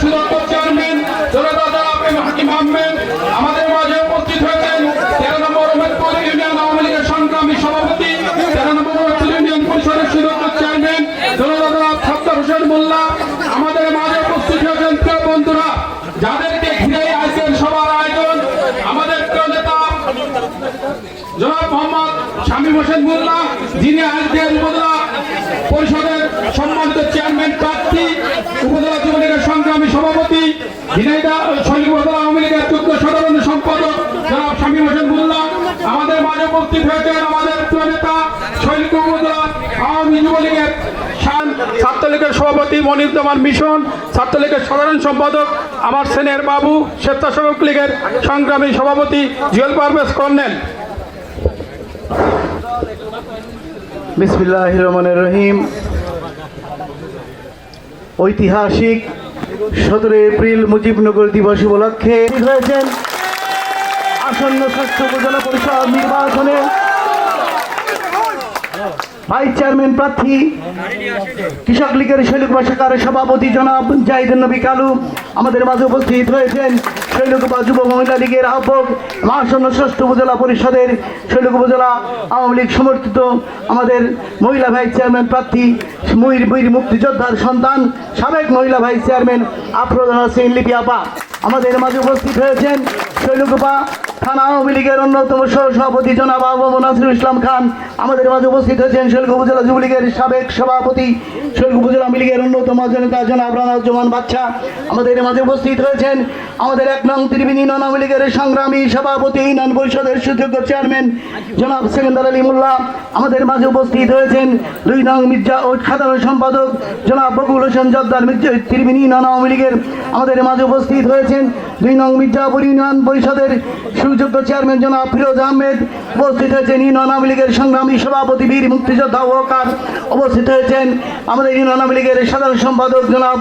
সুদক্ষ চেয়ারম্যান হাকিম আহমেদ আমাদের মাঝে উপস্থিত হয়েছেন। তেরো নম্বর ইউনিয়ন আওয়ামী লীগের সংগ্রামী সভাপতি, তেরো নম্বর ইউনিয়ন পরিষদের চেয়ারম্যান হোসেন মোল্লা আমাদের মাঝে উপস্থিত হয়েছেন। বন্ধুরা, যাদেরকে ঘিরে আজকের সবার আয়োজন, আমাদের প্রিয় নেতা জনাব মোহাম্মদ শামীম হোসেন মোল্লা, যিনি আজকের উপজেলা পরিষদের সম্মানিত চেয়ারম্যান প্রার্থী উপজেলা যুবলীগের সংগ্রামী সভাপতি, ঝিনাইদা শহীদ উপজেলা আওয়ামী লীগের যুগ্ম সাধারণ সম্পাদক, জনাব শামীম হোসেন মোল্লা আমাদের মাঝে উপস্থিত হয়েছেন আমাদের প্রিয় নেতা, শহীদ উপজেলা আওয়ামী যুবলীগের ছাত্রলীগের সভাপতি মনিরুজ্জামান মিশন, ছাত্রলীগের সাধারণ সম্পাদক আমার সেনের বাবু, স্বেচ্ছাসেবক লীগের সংগ্রামী সভাপতি জুয়েল পারভেজ কর্নেল। বিসমিল্লাহ রহমানের রহিম। ঐতিহাসিক সতেরো এপ্রিল মুজিবনগর দিবস উপলক্ষে আসন্ন স্বাস্থ্য উপজেলা পরিষদ নির্বাচনে ভাইস চেয়ারম্যান প্রার্থী কৃষক লীগের শৈলকুপা শাখার সভাপতি জনাব জাহিদ নবী কালু, আমাদের মাঝে উপস্থিত হয়েছেন শৈলকুপা যুব মহিলা লীগের আহ্বক মহাসন্ন ষষ্ঠ উপজেলা পরিষদের শৈলক উপজেলা আওয়ামী লীগ সমর্থিত আমাদের মহিলা ভাইস চেয়ারম্যান প্রার্থী ময়ূর বীর মুক্তিযোদ্ধার সন্তান, সাবেক মহিলা ভাইস চেয়ারম্যান আফরোজানা সিং লিপি আপা। আমাদের মাঝে উপস্থিত হয়েছেন শৈলকুপা থানা আওয়ামী লীগের অন্যতম সভাপতি জনাব আবু নাসিরুল ইসলাম খান। আমাদের মাঝে উপস্থিত হয়েছেন শৈলকুপা উপজেলা যুবলীগের সাবেক সভাপতি শৈলকুপা উপজেলা আওয়ামী লীগের অন্যতম জনতা জনাব রানাজ্জমান বাচ্চা আমাদের মাঝে উপস্থিত হয়েছেন আমাদের এক নং ত্রিবেণী নন আওয়ামী লীগের সংগ্রামী সভাপতি ইউনিয়ন পরিষদের সুযোগ্য চেয়ারম্যান জনাব সেকেন্দার আলী মোল্লা। আমাদের মাঝে উপস্থিত হয়েছেন দুই নং মির্জা ও সাধারণ সম্পাদক জনাব বকুল হোসেন জব্দার মির্জা ত্রিবেণী নন আওয়ামী লীগের। আমাদের মাঝে উপস্থিত হয়েছেন দুই নং মির্জাপুর ইউনিয়ন পরিষদের সুযোগ্য চেয়ারম্যান জনাব ফিরোজ আহমেদ উপস্থিত হয়েছেন ইউনিয়ন আওয়ামী লীগের সংগ্রামী সভাপতি বীর মুক্তিযোদ্ধা কাজ উপস্থিত হয়েছেন আমাদের ইউনিয়ন আওয়ামী লীগের সাধারণ সম্পাদক জনাব